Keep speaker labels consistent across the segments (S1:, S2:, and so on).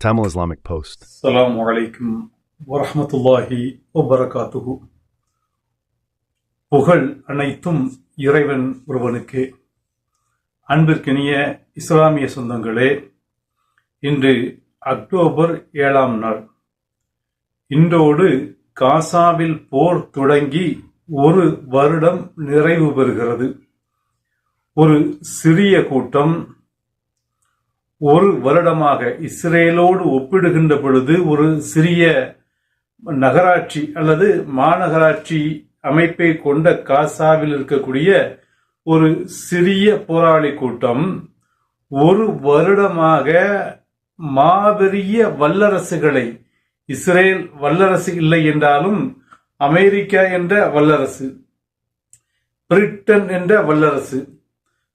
S1: Tamil Islamic Post.
S2: Assalamu alaikum wa rahmatullahi wa barakatuhu. புகழ் அனைத்தும் இறைவன் ஒருவனுக்கு அன்பிற்கினிய இஸ்லாமிய சொந்தங்களே இன்று அக்டோபர் ஏழாம் நாள் இன்றோடு காசாவில் போர் தொடங்கி ஒரு வருடம் நிறைவு பெறுகிறது ஒரு சிறிய கூட்டம் ஒரு வருடமாக இஸ்ரேலோடு ஒப்பிடுகின்ற பொழுது ஒரு சிறிய நகராட்சி அல்லது மாநகராட்சி அமைப்பை கொண்ட காசாவில் இருக்கக்கூடிய ஒரு சிறிய போராளி கூட்டம் ஒரு வருடமாக மாபெரிய வல்லரசுகளை இஸ்ரேல் வல்லரசு இல்லை என்றாலும் அமெரிக்கா என்ற வல்லரசு பிரிட்டன் என்ற வல்லரசு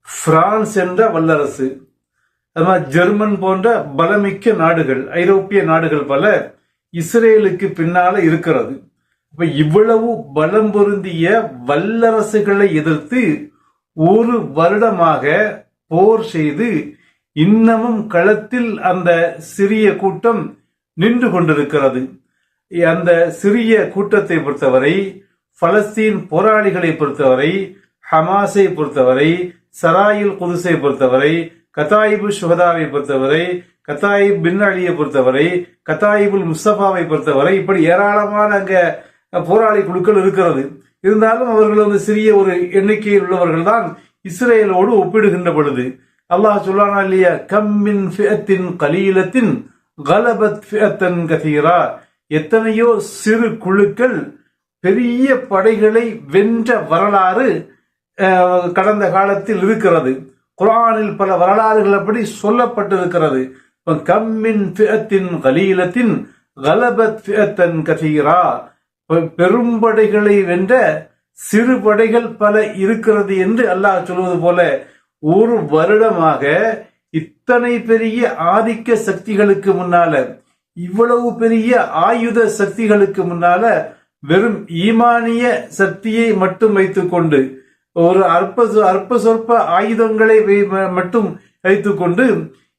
S2: பிரான்ஸ் என்ற வல்லரசு அது மாதிரி ஜெர்மன் போன்ற பலமிக்க நாடுகள் ஐரோப்பிய நாடுகள் பல இஸ்ரேலுக்கு பின்னால இருக்கிறது. இப்ப இவ்வளவு பலம் பொருந்திய வல்லரசுகளை எதிர்த்து ஒரு வருடமாக போர் செய்து இன்னமும் களத்தில் அந்த சிறிய கூட்டம் நின்று கொண்டிருக்கிறது. அந்த சிறிய கூட்டத்தை பொறுத்தவரை பலஸ்தீன் போராளிகளை பொறுத்தவரை ஹமாஸை பொறுத்தவரை சராயில் குதுசை பொறுத்தவரை கத்தாயிபு சுகதாவை பொறுத்தவரை கத்தாயிப் பின் அலியை பொறுத்தவரை கத்தாயிபுல் முஸ்தபாவை பொறுத்தவரை இப்படி ஏராளமான அங்க போராளி குழுக்கள் இருக்கிறது. இருந்தாலும் அவர்கள் வந்து சிறிய ஒரு எண்ணிக்கையில் உள்ளவர்கள் தான் இஸ்ரேலோடு ஒப்பிடுகின்ற பொழுது அல்லாஹ் சொல்லானா இல்லையா? கம்மின் ஃபியத்தின் கலீலத்தின் கலபத் ஃபியத்தன் கதீரா எத்தனையோ சிறு குழுக்கள் பெரிய படைகளை வென்ற வரலாறு கடந்த காலத்தில் இருக்கிறது. குரானில் பல வரலாறுகள் அப்படி சொல்லப்பட்டிருக்கிறது. கம்மின் ஃபியத்தின் கலீலத்தின் கலபத் ஃபியத்தன் கதீரா பெரும்படைகளை வென்ற சிறு படைகள் பல இருக்கிறது என்று அல்லாஹ் சொல்வது போல ஒரு வருடமாக இத்தனை பெரிய ஆதிக்க சக்திகளுக்கு முன்னால இவ்வளவு பெரிய ஆயுத சக்திகளுக்கு முன்னால வெறும் ஈமானிய சக்தியை மட்டும் வைத்துக்கொண்டு ஒரு அற்ப அற்ப சொற்ப ஆயுதங்களை மட்டும் வைத்துக்கொண்டு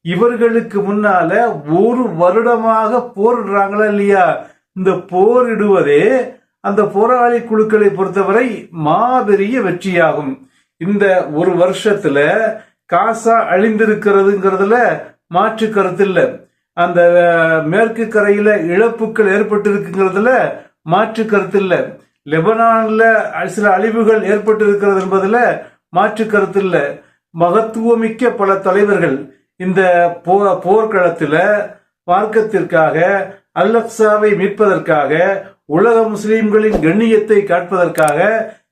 S2: இவர்களுக்கு முன்னால ஒரு வருடமாக போரிடுறாங்களா இல்லையா? இந்த போரிடுவதே அந்த போராளி குழுக்களை பொறுத்தவரை மாபெரிய வெற்றியாகும். இந்த ஒரு வருஷத்துல காசா அழிந்திருக்கிறதுங்கிறதுல மாற்று கருத்து இல்லை அந்த மேற்கு கரையில இழப்புகள் ஏற்பட்டிருக்குங்கிறதுல மாற்று கருத்து இல்லை லெபனானில் சில அழிவுகள் ஏற்பட்டு இருக்கிறது என்பதில் மாற்று கருத்து இல்லை. மகத்துவமிக்க பல தலைவர்கள் இந்த போ- போர்க்களத்தில் மார்க்கத்திற்காக அல்லக்சாவை மீட்பதற்காக உலக முஸ்லீம்களின் கண்ணியத்தை காட்பதற்காக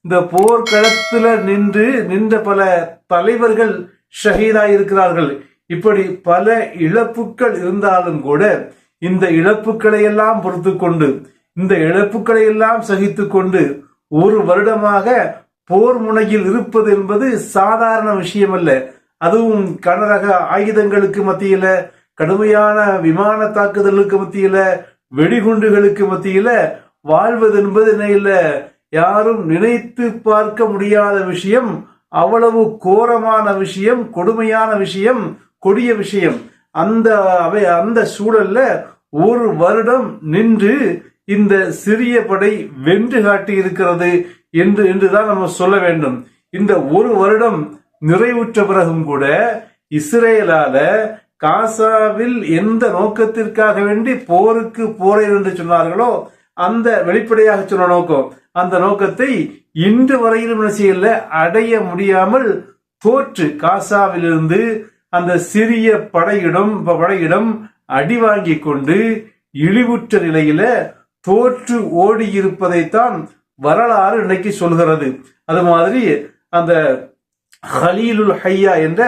S2: இந்த போர்க்களத்தில் நின்று நின்ற பல தலைவர்கள் ஷஹீதாயிருக்கிறார்கள். இப்படி பல இழப்புகள் இருந்தாலும் கூட இந்த இழப்புகளை எல்லாம் பொறுத்து கொண்டு இந்த இழப்புகளை எல்லாம் சகித்து கொண்டு ஒரு வருடமாக போர் முனையில் இருப்பது என்பது சாதாரண விஷயம் அல்ல அதுவும் கனரக ஆயுதங்களுக்கு மத்தியில கடுமையான விமான தாக்குதலுக்கு மத்தியில வெடிகுண்டுகளுக்கு மத்தியில வாழ்வது என்பது இல்ல? யாரும் நினைத்து பார்க்க முடியாத விஷயம் அவ்வளவு கோரமான விஷயம் கொடுமையான விஷயம் கொடிய விஷயம். அந்த அவை அந்த சூழல்ல ஒரு வருடம் நின்று இந்த சிறிய படை வென்று காட்டி இருக்கிறது என்று என்றுதான் நம்ம சொல்ல வேண்டும். இந்த ஒரு வருடம் நிறைவுற்ற பிறகும் கூட இஸ்ரேலால காசாவில் எந்த நோக்கத்திற்காக வேண்டி போருக்கு போறேன் என்று சொன்னார்களோ அந்த வெளிப்படையாக சொன்ன நோக்கம் அந்த நோக்கத்தை இன்று வரையிலும் என்ன செய்யல அடைய முடியாமல் தோற்று காசாவிலிருந்து அந்த சிறிய படையிடம் படையிடம் அடி வாங்கி கொண்டு இழிவுற்ற நிலையில தோற்று ஓடி இருப்பதைத்தான் வரலாறு இன்னைக்கு சொல்கிறது. அது மாதிரி அந்த ஹலீலுல் ஹையா என்ற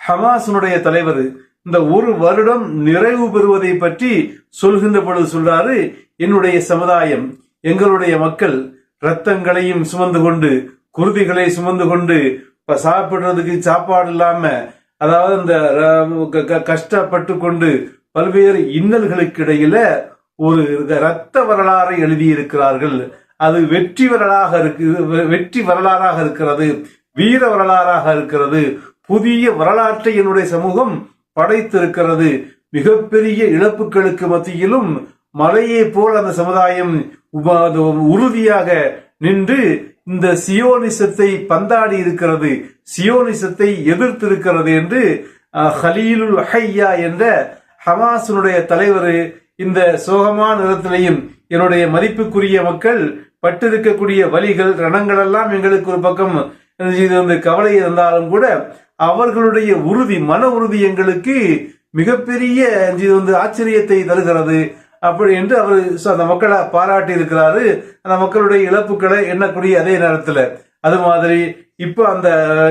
S2: ஹமாசனுடைய தலைவர் இந்த ஒரு வருடம் நிறைவு பெறுவதை பற்றி சொல்கின்ற பொழுது சொல்றாரு என்னுடைய சமுதாயம் எங்களுடைய மக்கள் ரத்தங்களையும் சுமந்து கொண்டு குருதிகளை சுமந்து கொண்டு இப்ப சாப்பிடுறதுக்கு சாப்பாடு இல்லாம அதாவது இந்த ர- க- க- கஷ்டப்பட்டு கொண்டு பல்வேறு இன்னல்களுக்கு இடையில ஒரு ரத்த வரலாறை எழுதியிருக்கிறார்கள். அது வெற்றி வரலாக இருக்கு வெற்றி வரலாறாக இருக்கிறது வீர வரலாறாக இருக்கிறது புதிய வரலாற்றை என்னுடைய சமூகம் படைத்திருக்கிறது. மிகப்பெரிய இழப்புகளுக்கு மத்தியிலும் மலையை போல் அந்த சமுதாயம் அது உறுதியாக நின்று இந்த சியோனிசத்தை பந்தாடி இருக்கிறது சியோனிசத்தை எதிர்த்து இருக்கிறது என்று ஹலீலுல் ஹையா என்ற ஹமாஸினுடைய தலைவர் இந்த சோகமான நேரத்திலையும் என்னுடைய மதிப்புக்குரிய மக்கள் பட்டிருக்கக்கூடிய வழிகள் ரணங்கள் எல்லாம் எங்களுக்கு ஒரு பக்கம் இது வந்து கவலை இருந்தாலும் கூட அவர்களுடைய உறுதி மன உறுதி எங்களுக்கு மிகப்பெரிய வந்து ஆச்சரியத்தை தருகிறது. அப்படி என்று அவர் அந்த மக்களை பாராட்டி இருக்கிறாரு. அந்த மக்களுடைய இழப்புகளை எண்ணக்கூடிய அதே நேரத்தில். அது மாதிரி இப்ப அந்த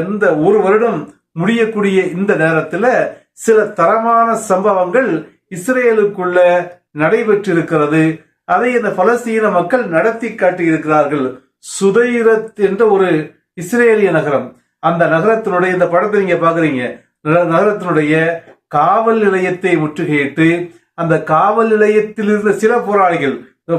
S2: இந்த ஒரு வருடம் முடியக்கூடிய இந்த நேரத்தில் சில தரமான சம்பவங்கள் இஸ்ரேலுக்குள்ள நடைபெற்றிருக்கிறது. அதை இந்த பலஸ்தீன மக்கள் நடத்தி காட்டியிருக்கிறார்கள். சுதைரத் என்ற ஒரு இஸ்ரேலிய நகரம். அந்த நகரத்தினுடைய இந்த படத்தை நீங்க பாக்குறீங்க நகரத்தினுடைய காவல் நிலையத்தை முற்றுகையிட்டு அந்த காவல் நிலையத்தில் இருந்த சில போராளிகள்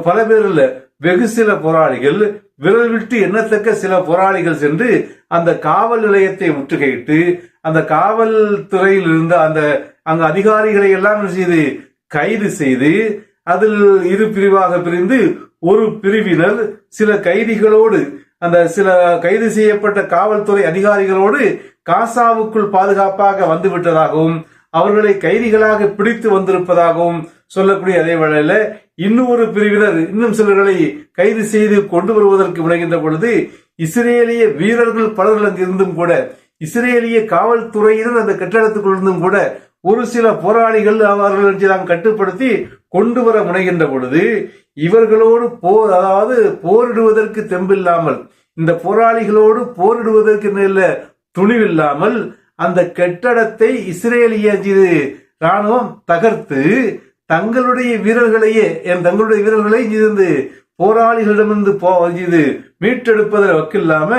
S2: பல பேர் இல்ல வெகு சில போராளிகள் விரல் விட்டு எண்ணத்தக்க சில போராளிகள் சென்று அந்த காவல் நிலையத்தை முற்றுகையிட்டு அந்த காவல்துறையில் இருந்த அந்த அங்க அதிகாரிகளை எல்லாம் செய்து கைது செய்து அதில் இரு பிரிவாக பிரிந்து ஒரு பிரிவினர் சில கைதிகளோடு அந்த சில கைது செய்யப்பட்ட காவல்துறை அதிகாரிகளோடு காசாவுக்குள் பாதுகாப்பாக வந்து விட்டதாகவும் அவர்களை கைதிகளாக பிடித்து வந்திருப்பதாகவும் சொல்லக்கூடிய அதே வேளையில இன்னொரு பிரிவினர் இன்னும் சிலர்களை கைது செய்து கொண்டு வருவதற்கு விளைகின்ற பொழுது இஸ்ரேலிய வீரர்கள் பலர்கள் அங்கிருந்தும் கூட இஸ்ரேலிய காவல்துறையினர் அந்த கட்டடத்துக்குள் இருந்தும் கூட ஒரு சில போராளிகள் அவர்கள் நாம் கட்டுப்படுத்தி கொண்டு வர முனைகின்ற பொழுது இவர்களோடு போர் அதாவது போரிடுவதற்கு தெம்பில்லாமல் இந்த போராளிகளோடு போரிடுவதற்கு நல்ல துணிவில்லாமல் அந்த கட்டடத்தை இஸ்ரேலிய ராணுவம் தகர்த்து தங்களுடைய வீரர்களையே என் தங்களுடைய வீரர்களை இருந்து போராளிகளிடமிருந்து போ இது மீட்டெடுப்பதில் வக்கில்லாம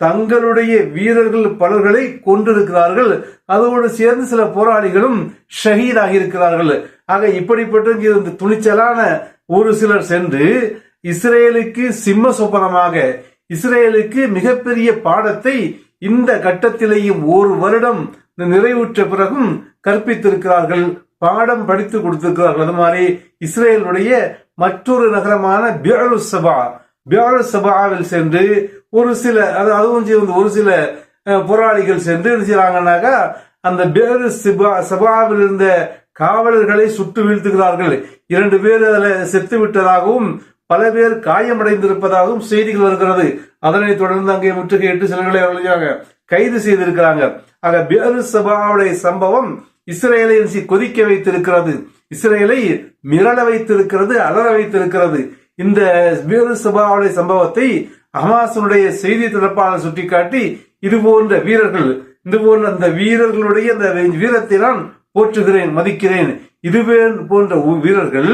S2: தங்களுடைய வீரர்கள் பலர்களை கொண்டிருக்கிறார்கள் அதோடு சேர்ந்து சில போராளிகளும் ஷஹீதாகி இருக்கிறார்கள். ஆக இப்படிப்பட்ட இந்த துணிச்சலான ஒரு சிலர் சென்று இஸ்ரேலுக்கு சிம்ம சொப்பனமாக இஸ்ரேலுக்கு மிகப்பெரிய பாடத்தை இந்த கட்டத்திலேயும் ஒரு வருடம் நிறைவுற்ற பிறகும் கற்பித்திருக்கிறார்கள் பாடம் படித்து கொடுத்திருக்கிறார்கள். அது மாதிரி இஸ்ரேலுடைய மற்றொரு நகரமான பியலுசபா பியாரஸ் சபாவில் சென்று ஒரு சில அது அதுவும் சேர்ந்து ஒரு சில போராளிகள் சென்று என்ன செய்றாங்கன்னாக்கா அந்த பேரு சிபா சபாவில் இருந்த காவலர்களை சுட்டு வீழ்த்துகிறார்கள். இரண்டு பேர் அதில் செத்து விட்டதாகவும் பல பேர் காயமடைந்திருப்பதாகவும் செய்திகள் வருகிறது. அதனைத் தொடர்ந்து அங்கே முற்றுகையிட்டு சிலர்களை அவர்கள் கைது செய்திருக்கிறாங்க. ஆக பேரு சபாவுடைய சம்பவம் இஸ்ரேலை கொதிக்க வைத்திருக்கிறது. இஸ்ரேலை மிரள வைத்திருக்கிறது அலற வைத்திருக்கிறது. இந்த வீர சபாவுடைய சம்பவத்தை ஹமாசனுடைய செய்தி தொடர்பாளர் சுட்டிக்காட்டி இது போன்ற வீரர்கள் இது போன்ற அந்த வீரர்களுடைய அந்த வீரத்தை நான் போற்றுகிறேன் மதிக்கிறேன். இதுவே போன்ற வீரர்கள்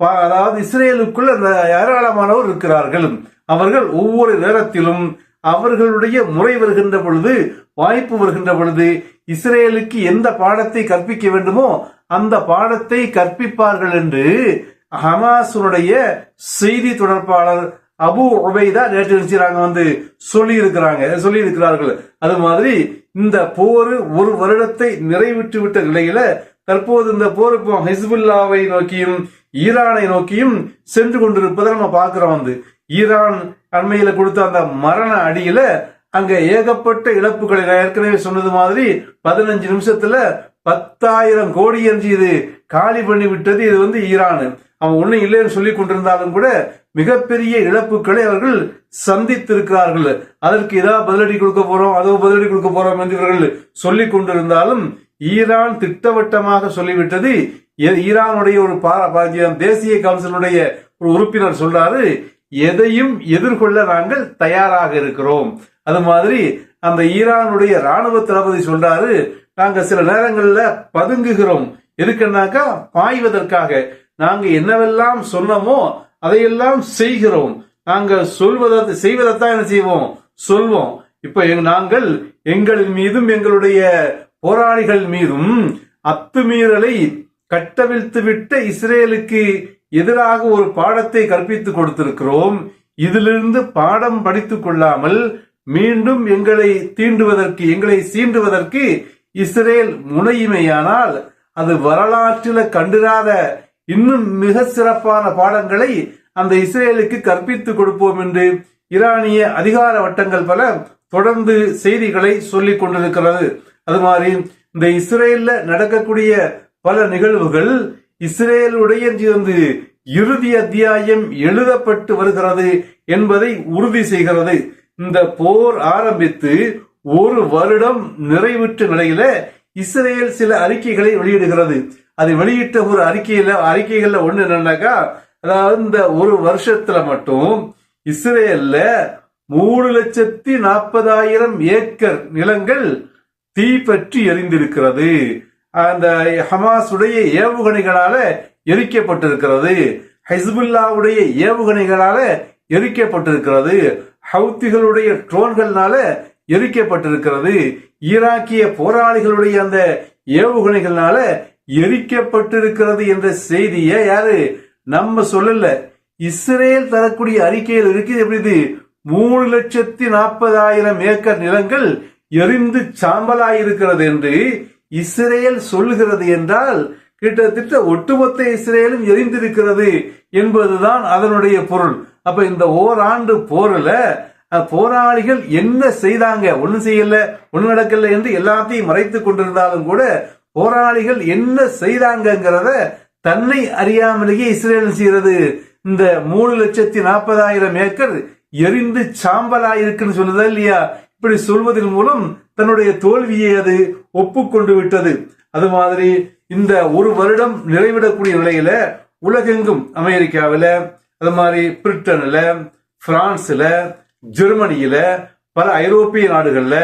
S2: அதாவது இஸ்ரேலுக்குள் அந்த ஏராளமானவர் இருக்கிறார்கள். அவர்கள் ஒவ்வொரு நேரத்திலும் அவர்களுடைய முறை வருகின்ற பொழுது வாய்ப்பு வருகின்ற பொழுது இஸ்ரேலுக்கு எந்த பாடத்தை கற்பிக்க வேண்டுமோ அந்த பாடத்தை கற்பிப்பார்கள் என்று ஹமாஸுடைய செய்தி தொடர்பாளர் அபு உபைதா நேற்று நினைச்சாங்க வந்து சொல்லி இருக்கிறாங்க சொல்லி இருக்கிறார்கள் அது மாதிரி இந்த போர் ஒரு வருடத்தை நிறைவிட்டு விட்ட நிலையில தற்போது இந்த போர் இப்போ ஹிஸ்புல்லாவை நோக்கியும் ஈரானை நோக்கியும் சென்று கொண்டிருப்பதை நம்ம பார்க்கிறோம் வந்து. ஈரான் அண்மையில கொடுத்த அந்த மரண அடியில அங்க ஏகப்பட்ட இழப்புகளை நான் ஏற்கனவே சொன்னது மாதிரி பதினஞ்சு நிமிஷத்துல பத்தாயிரம் கோடி என்று இது காலி பண்ணி விட்டது. இது வந்து ஈரான். அவன் ஒண்ணும் இல்லைன்னு சொல்லி கொண்டிருந்தாலும் கூட மிகப்பெரிய இழப்புகளை அவர்கள் சந்தித்திருக்கிறார்கள். அதற்கு ஏதாவது பதிலடி கொடுக்க போறோம் அதோ பதிலடி கொடுக்க போறோம் என்று இவர்கள் சொல்லி கொண்டிருந்தாலும் ஈரான் திட்டவட்டமாக சொல்லிவிட்டது. எ- ஈரானுடைய ஒரு தேசிய கவுன்சிலுடைய ஒரு உறுப்பினர் சொல்றாரு எதையும் எதிர்கொள்ள நாங்கள் தயாராக இருக்கிறோம். அது மாதிரி அந்த ஈரானுடைய ராணுவ தளபதி சொல்றாரு நாங்க சில நேரங்கள்ல பதுங்குகிறோம். எதுக்குன்னாக்கா பாய்வதற்காக. நாங்க என்னவெல்லாம் சொன்னோமோ அதையெல்லாம் செய்கிறோம். நாங்க சொல்வதை செய்வதைத்தான் என்ன செய்வோம்? சொல்வோம். இப்ப நாங்கள் எங்களின் மீதும் எங்களுடைய போராளிகள் மீதும் அத்துமீறலை கட்டவிழ்த்து விட்ட இஸ்ரேலுக்கு எதிராக ஒரு பாடத்தை கற்பித்துக் கொடுத்திருக்கிறோம். இதிலிருந்து பாடம் படித்துக் கொள்ளாமல் மீண்டும் எங்களை தீண்டுவதற்கு எங்களை சீண்டுவதற்கு இஸ்ரேல் முனையுமையானால் அது வரலாற்றில கண்டிராத இன்னும் மிக சிறப்பான பாடங்களை அந்த இஸ்ரேலுக்கு கற்பித்துக் கொடுப்போம் என்று ஈரானிய அதிகார வட்டங்கள் பல தொடர்ந்து செய்திகளை சொல்லிக் கொண்டிருக்கிறது. அது மாதிரி இந்த இஸ்ரேல்ல நடக்கக்கூடிய பல நிகழ்வுகள் இஸ்ரேலுடைய சேர்ந்து இறுதி அத்தியாயம் எழுதப்பட்டு வருகிறது என்பதை உறுதி செய்கிறது. இந்த போர் ஆரம்பித்து ஒரு வருடம் நிறைவுற்ற நிலையில இஸ்ரேல் சில அறிக்கைகளை வெளியிடுகிறது. அது வெளியிட்ட ஒரு அறிக்கையில அறிக்கைகள்ல ஒண்ணு என்னன்னாக்கா அதாவது இந்த ஒரு வருஷத்துல மட்டும் இஸ்ரேல்ல மூணு லட்சத்தி நாற்பதாயிரம் ஏக்கர் நிலங்கள் தீப்பற்றி எரிந்திருக்கிறது. அந்த ஹமாஸுடைய ஏவுகணைகளால எரிக்கப்பட்டிருக்கிறது. ஹிஸ்புல்லாவுடைய ஏவுகணைகளால எரிக்கப்பட்டிருக்கிறது. ஹவுத்திகளுடைய ட்ரோன்கள்னால எரிக்கப்பட்டிருக்கிறது. ஈராக்கிய போராளிகளுடைய அந்த ஏவுகணைகள்னால எரிக்கப்பட்டிருக்கிறது என்ற செய்தியை யாரு? நம்ம சொல்லல. இஸ்ரேல் தரக்கூடிய அறிக்கையில் இருக்குது எப்படி இது? மூணு லட்சத்தி நாற்பதாயிரம் ஏக்கர் நிலங்கள் எரிந்து சாம்பலாயிருக்கிறது என்று இஸ்ரேல் சொல்லுகிறது என்றால் கிட்டத்தட்ட ஒட்டுமொத்த இஸ்ரேலும் எரிந்திருக்கிறது என்பதுதான் அதனுடைய பொருள். அப்ப இந்த ஓராண்டு போர்ல போராளிகள் என்ன செய்தாங்க? ஒன்றும் செய்யல ஒன்றும் நடக்கல என்று எல்லாத்தையும் மறைத்து கொண்டிருந்தாலும் கூட போராளிகள் என்ன செய்தாங்கங்கிறத தன்னை அறியாமலேயே இஸ்ரேல் செய்யறது இந்த மூணு லட்சத்தி நாற்பதாயிரம் ஏக்கர் எரிந்து சாம்பலாயிருக்குன்னு சொல்லுதா இல்லையா? இப்படி சொல்வதன் மூலம் தன்னுடைய தோல்வியை அது ஒப்புக்கொண்டு விட்டது. அது மாதிரி இந்த ஒரு வருடம் நிறைவிடக்கூடிய நிலையில உலகெங்கும் அமெரிக்காவில் அது மாதிரி பிரிட்டனில் பிரான்ஸில் ஜெர்மனியில பல ஐரோப்பிய நாடுகள்ல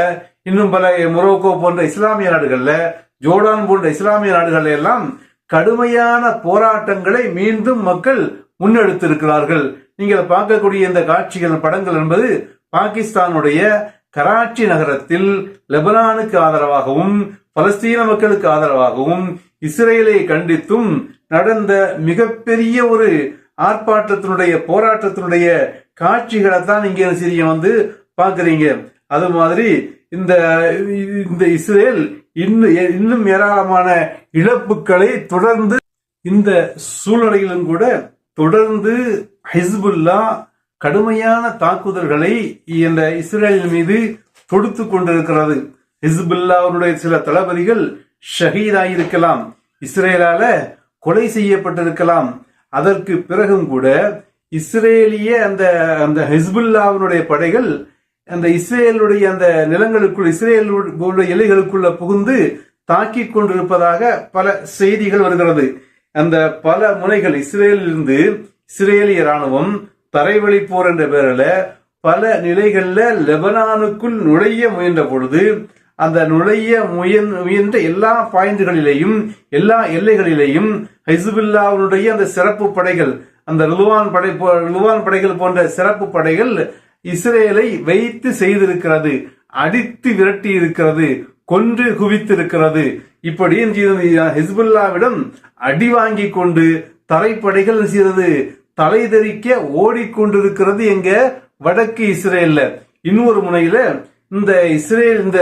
S2: இன்னும் பல மொரோக்கோ போன்ற இஸ்லாமிய நாடுகள்ல ஜோர்டான் போன்ற இஸ்லாமிய நாடுகள் எல்லாம் கடுமையான போராட்டங்களை மீண்டும் மக்கள் முன்னெடுத்திருக்கிறார்கள். நீங்கள் பார்க்கக்கூடிய இந்த காட்சிகள் படங்கள் என்பது பாகிஸ்தானுடைய கராச்சி நகரத்தில் லெபனானுக்கு ஆதரவாகவும் பலஸ்தீன மக்களுக்கு ஆதரவாகவும் இஸ்ரேலை கண்டித்தும் நடந்த மிகப்பெரிய ஒரு ஆர்ப்பாட்டத்தினுடைய போராட்டத்தினுடைய காட்சிகளை தான் இங்கே சிறிய வந்து பார்க்குறீங்க. அது மாதிரி இந்த இந்த இஸ்ரேல் இன்னும் இன்னும் ஏராளமான இழப்புகளை தொடர்ந்து இந்த சூழ்நிலையிலும் கூட தொடர்ந்து ஹிஸ்புல்லா கடுமையான தாக்குதல்களை இந்த இஸ்ரேலின் மீது தொடுத்து கொண்டிருக்கிறது. ஹிஸ்புல்லாவுடைய சில தளபதிகள் ஷஹீதாயிருக்கலாம். இஸ்ரேலால கொலை செய்யப்பட்டிருக்கலாம். அதற்கு பிறகும் கூட இஸ்ரேலிய அந்த அந்த ஹிஸ்புல்லாவினுடைய படைகள் அந்த இஸ்ரேலுடைய அந்த நிலங்களுக்குள் இஸ்ரேலுடைய எல்லைகளுக்குள்ள புகுந்து தாக்கிக் கொண்டிருப்பதாக பல செய்திகள் வருகிறது. அந்த பல முனைகள் இஸ்ரேலிலிருந்து இஸ்ரேலிய ராணுவம் தரைவழி போர் என்ற பெயரில் பல நிலைகளில் லெபனானுக்குள் நுழைய முயன்ற பொழுது அந்த நுழைய முயன்- முயன்ற எல்லா பாயிண்டுகளிலேயும் எல்லா எல்லைகளிலேயும் ஹைசுபில்லாவுடைய அந்த சிறப்பு படைகள் அந்த லுவான் படை லுவான் படைகள் போன்ற சிறப்பு படைகள் இஸ்ரேலை வைத்து செய்திருக்கிறது அடித்து விரட்டி இருக்கிறது கொன்று குவித்திருக்கிறது. இப்படி ஹிஸ்புல்லாவிடம் அடி வாங்கி கொண்டு தரைப்படைகள் செய்தது? தலை தெறிக்க ஓடிக்கொண்டிருக்கிறது எங்க? வடக்கு இஸ்ரேல்ல. இன்னொரு முனையில இந்த இஸ்ரேல் இந்த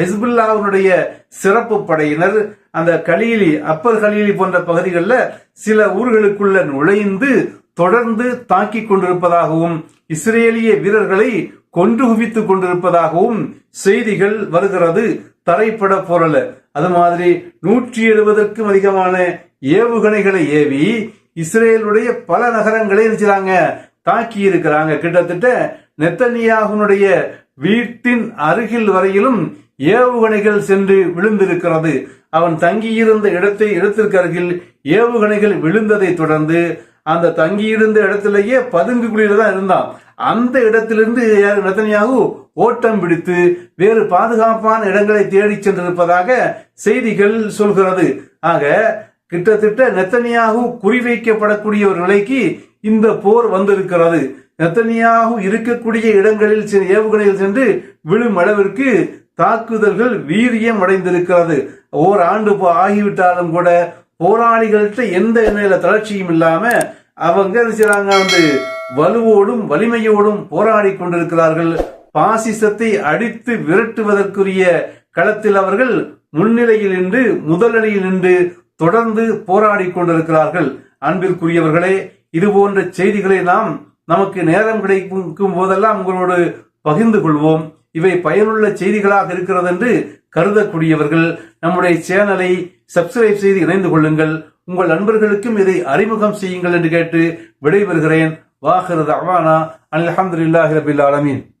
S2: ஹிஸ்புல்லாவினுடைய சிறப்பு படையினர் அந்த கலீலி அப்பர் கலீலி போன்ற பகுதிகளில் சில ஊர்களுக்குள்ள நுழைந்து தொடர்ந்து தாக்கிக் கொண்டிருப்பதாகவும் இஸ்ரேலிய வீரர்களை கொன்று குவித்துக் கொண்டிருப்பதாகவும் செய்திகள் வருகிறது. தரைப்பட போரல அது மாதிரி நூற்றி எழுபதற்கும் அதிகமான ஏவுகணைகளை ஏவி இஸ்ரேலுடைய பல நகரங்களை இருக்கிறாங்க தாக்கி இருக்கிறாங்க. கிட்டத்தட்ட நெத்தனியாகுனுடைய வீட்டின் அருகில் வரையிலும் ஏவுகணைகள் சென்று விழுந்திருக்கிறது. அவன் தங்கியிருந்த இடத்தை இடத்திற்கு அருகில் ஏவுகணைகள் விழுந்ததை தொடர்ந்து அந்த தங்கியிருந்த இடத்திலேயே பதுங்கு குழியில தான் இருந்தான். அந்த இடத்திலிருந்து யார் ஓட்டம் பிடித்து வேறு பாதுகாப்பான இடங்களை தேடிச் சென்றிருப்பதாக செய்திகள் சொல்கிறது. ஆக கிட்டத்தட்ட நெத்தனியாகு குறிவைக்கப்படக்கூடிய ஒரு நிலைக்கு இந்த போர் வந்திருக்கிறது. நெத்தனியாகு இருக்கக்கூடிய இடங்களில் சென்று- ஏவுகணையில் சென்று விழும் அளவிற்கு தாக்குதல்கள் வீரியம் அடைந்திருக்கிறது. ஓர் ஆண்டு ஆகிவிட்டாலும் கூட போராளிகள்கிட்ட எந்த நிலையில தளர்ச்சியும் இல்லாம அவங்க என்ன செய்றாங்க? வந்து வலுவோடும் வலிமையோடும் போராடி கொண்டிருக்கிறார்கள். பாசிசத்தை அடித்து விரட்டுவதற்குரிய களத்தில் அவர்கள் முன்னிலையில் நின்று முதலணியில் நின்று தொடர்ந்து போராடி கொண்டிருக்கிறார்கள். அன்பிற்குரியவர்களே இது போன்ற செய்திகளை நாம் நமக்கு நேரம் கிடைக்கும் போதெல்லாம் உங்களோடு பகிர்ந்து கொள்வோம். இவை பயனுள்ள செய்திகளாக இருக்கிறது என்று கருதக்கூடியவர்கள் நம்முடைய சேனலை சப்ஸ்கிரைப் செய்து இணைந்து கொள்ளுங்கள். உங்கள் நண்பர்களுக்கும் இதை அறிமுகம் செய்யுங்கள் என்று கேட்டு விடைபெறுகிறேன். வாஹிரு அவானா அலமதுல்லாஹி ரபில் ஆலமீன்.